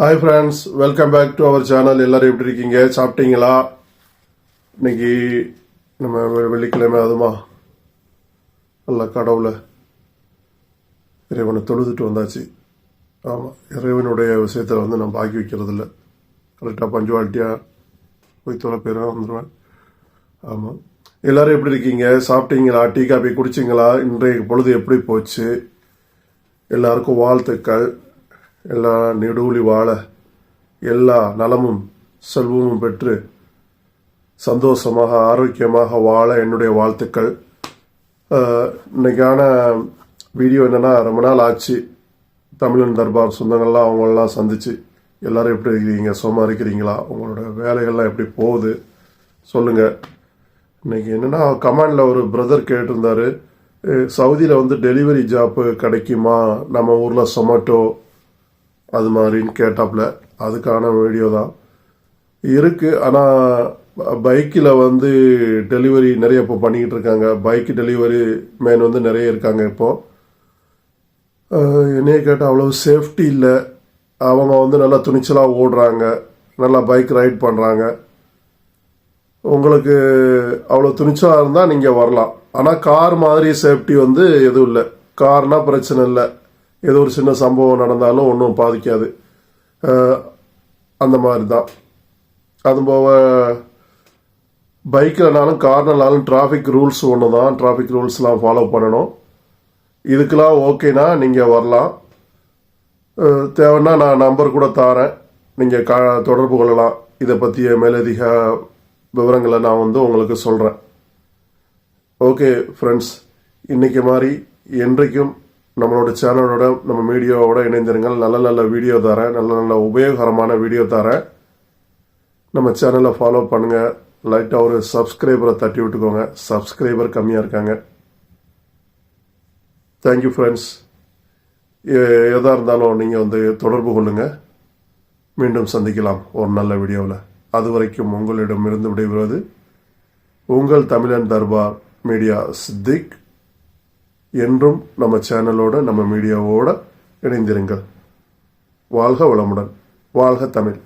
Hi friends welcome back to our channel எல்லாரும் எப்படி இருக்கீங்க? சாப்பிட்டீங்களா? இன்னைக்கு நம்ம வெள்ளிக்கிழமை அதுமா? நல்ல கடவுளை. இறைவனை தொழுதுட்டு வந்தாச்சு. ஆமாம் இறைவனுடைய விஷயத்தில் வந்து நான் பாக்கி வைக்கிறது இல்லை கரெக்டாக பஞ்சுவாலிட்டியாக போய் தொலை பேராக வந்துடுவேன் ஆமாம் எல்லாரும் எப்படி இருக்கீங்க? சாப்பிட்டீங்களா? டீ காபி குடிச்சிங்களா? இன்றைய பொழுது எப்படி போச்சு? எல்லாருக்கும் வாழ்த்துக்கள். எல்லா நெடுவுலி வாழ எல்லா நலமும் செல்வமும் பெற்று சந்தோஷமாக ஆரோக்கியமாக வாழ என்னுடைய வாழ்த்துக்கள். இன்னைக்கான வீடியோ என்னென்னா ரொம்ப நாள் ஆச்சு. தமிழன் தர்பார் சொந்தங்கள்லாம் அவங்களெல்லாம் சந்திச்சு எல்லாரும் எப்படி இருக்கிறீங்க சும்மா இருக்கிறீங்களா உங்களோட வேலைகள்லாம் எப்படி போகுது சொல்லுங்கள் இன்னைக்கு என்னென்னா கமாண்டில் ஒரு பிரதர் கேட்டிருந்தாரு. சவுதியில் வந்து டெலிவரி ஜாப்பு கிடைக்குமா நம்ம ஊரில் சொமேட்டோ அது மாதிரின்னு கேட்டாப்புல அதுக்கான வீடியோ தான். இருக்கு. ஆனால் பைக்கில் வந்து டெலிவரி நிறைய இப்போ பண்ணிக்கிட்டு இருக்காங்க. பைக் டெலிவரி மேன் வந்து நிறைய இருக்காங்க இப்போ. என்னைய கேட்டால் அவ்வளோ சேஃப்டி இல்லை. அவங்க வந்து நல்லா துணிச்சலாக ஓடுறாங்க. நல்லா பைக் ரைட் பண்ணுறாங்க உங்களுக்கு அவ்வளோ துணிச்சலாக இருந்தால் நீங்கள் வரலாம். ஆனால் கார் மாதிரி சேஃப்டி வந்து எதுவும் இல்லை. கார்னால் பிரச்சனை இல்லை. ஏதோ ஒரு சின்ன சம்பவம் நடந்தாலும் ஒன்றும் பாதிக்காது. அந்த மாதிரி தான் அது போக பைக்கில்னாலும் கார்னாலும் டிராஃபிக் ரூல்ஸ் ஒன்று தான் டிராஃபிக் ரூல்ஸ்லாம் ஃபாலோ பண்ணணும். இதுக்கெல்லாம் ஓகேனா நீங்கள் வரலாம். தேவைன்னா நான் நம்பர் கூட தாரேன். நீங்கள் கா தொடர்பு கொள்ளலாம். இதை பற்றிய மேலதிக விவரங்களை நான் வந்து உங்களுக்கு சொல்கிறேன் ஓகே ஃப்ரெண்ட்ஸ் இன்றைக்கு மாதிரி என்றைக்கும் நம்மளோட சேனலோட நம்ம மீடியோவோட இணைந்திருங்கள். நல்ல நல்ல வீடியோ தரேன் நல்ல நல்ல உபயோகரமான வீடியோ தரேன் நம்ம சேனலை ஃபாலோ பண்ணுங்க. லைட்டாக ஒரு சப்ஸ்கிரைபரை தட்டி விட்டுக்கோங்க. சப்ஸ்கிரைபர் கம்மியாக இருக்காங்க. தேங்க்யூ ஃப்ரெண்ட்ஸ் எதாக இருந்தாலும் நீங்கள் வந்து தொடர்பு கொள்ளுங்க. மீண்டும் சந்திக்கலாம் ஒரு நல்ல வீடியோவில் அது வரைக்கும் உங்களிடமிருந்து விடைபெறுவது உங்கள் தமிழன் தர்பார் மீடியா சித்திக். என்றும் நம்ம சேனலோட நம்ம மீடியாவோட இணைந்திருங்கள். வாழ்க வளமுடன். வாழ்க தமிழ்.